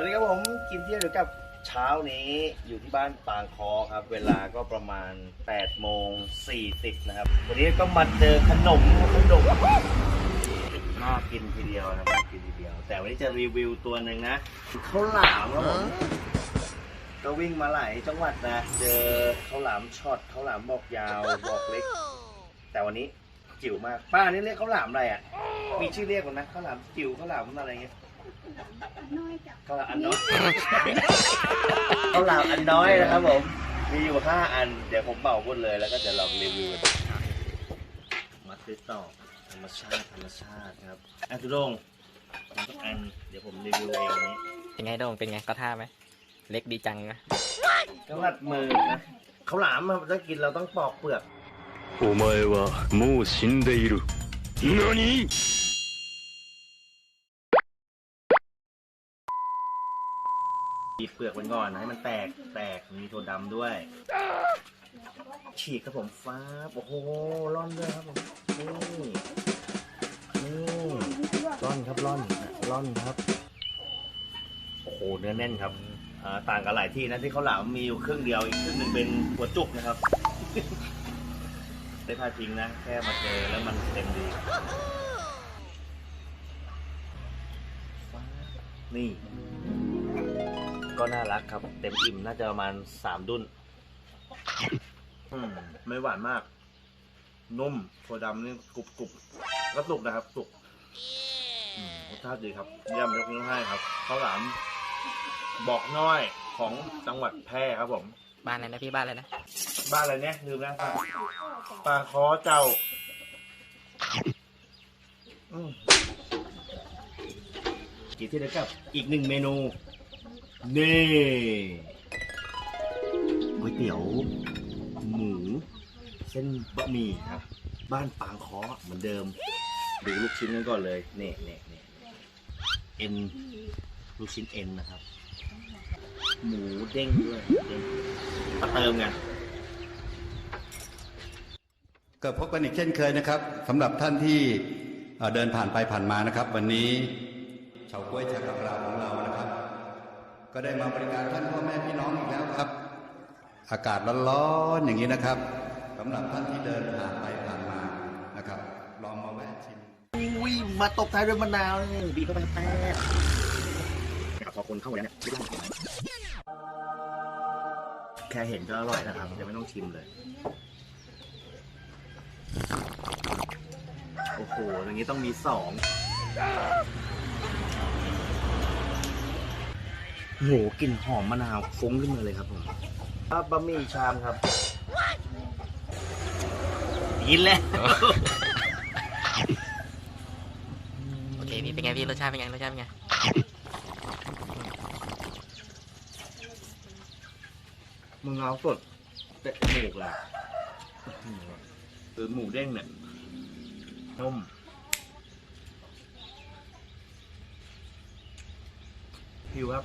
วัสดีครับผมกินเที่ยวเดียวกับเช้านี้อยู่ที่บ้านปางคอครับ เวลาก็ประมาณ8โมง40นะครับ วันนี้ก็มาเจอขนมขนมน่ากินทีเดียวนะครับกินทีเดียว แต่วันนี้จะรีวิวตัวหนึ่งนะข้าวหลามครับผมก็วิ่งมาหลายจังหวัดนะ เจอข้าวหลามช็อตข้าวหลามบอกยาวบอกเล็ก แต่วันนี้จิ๋วมากป้านี่เรียกข้าวหลามอะไรอะมีชื่อเรียกก่อนนะข้าวหลามจิ๋วข้าวหลามอะไรเงี้ย ข้าวหลามอันน้อย ข้าวหลามอันน้อยนะครับผม มีอยู่ห้าอัน เดี๋ยวผมเป่าหมดเลยแล้วก็จะลองรีวิวกันมาซื้อต่อธรรมชาติธรรมชาติครับอันทุดงมันต้องอัน เดี๋ยวผมรีวิวเองอันนี้ เป็นไงโดงเป็นไงก็ท่าไหม เล็กดีจังนะ ก็รัดมือนะข้าวหลามอะถ้ากินเราต้องปอกเปลือก お前はもう死んでいる。何 ฉีเปลือกมันก่อนให้มันแตกแตกมีถั่วดำด้วย ฉีกครับผมฟ้าบโอ้โหร่อนด้วยครับผมนี่นี่ร่อนครับร่อนร่อนครับโอ้โหเนื้อแน่นครับอ่าต่างกันหลายที่นะที่เขาวหลามมีอยู่ครึ่งเดียวอีกครึ่งหนึ่งเป็นหัวจุกนะครับ ได้พาจริงนะแค่มาเจอแล้วมันเต็มดี นี่ ก็น่ารักครับ เต็มอิ่มน่าจะประมาณสามดุนอืมไม่หวานมาก นุ่มถั่วดำนี่กรุบกรุบก็สุกนะครับสุกอืมรสชาติดีครับเยี่ยมยกนิ้วให้ครับข้าวหลามบอกน้อยของจังหวัดแพร่ครับผม บ้านอะไรนะพี่บ้านอะไรนะ บ้านอะไรเนี่ยลืมแล้วครับปลาคอเจ้าอืมกี่ที่เดียวกับอีกหนึ่งเมนู นี่ก๋วยเตี๋ยวหมูเส้นบะหมี่ครับ บ้านปางคอเหมือนเดิม ดูลูกชิ้นกันก่อนเลย นี่นี่นี่เอ็นลูกชิ้นเอ็นนะครับ หมูเด้งด้วยเด้งมาเติมกันก็พบกันอีกเช่นเคยนะครับสำหรับท่านที่เอ่อเดินผ่านไปผ่านมานะครับ วันนี้เฉาก้วยชากังราวของเรานะครับ ก็ได้มาบริการท่านพ่อแม่พี่น้องอีกแล้วครับ อากาศร้อนๆอย่างนี้นะครับสำหรับท่านที่เดินผ่านไปผ่านมานะครับ ลองมาแวะชิมอุ้ยมาตกท้ายด้วยมะนาวนี่บีบเข้าไปแป๊บพอคนเข้าไปแล้วเนี่ยไม่ต้องแค่เห็นก็อร่อยนะครับยังไม่ต้องชิมเลยโอ้โหอย่างนี้ต้องมีสอง โหกลิ่นหอมมะนาวฟุ้งขึ้นมาเลยครับผมครับบะหมี่ชามครับยินแล้ว โอเคพี่เป็นไงพี่รสชาติเป็นไงรสชาติเป็นไงมึงเอาสดเตะหมูกเลยคือหมูเด้งเนี่ยนุ่มพิวครับ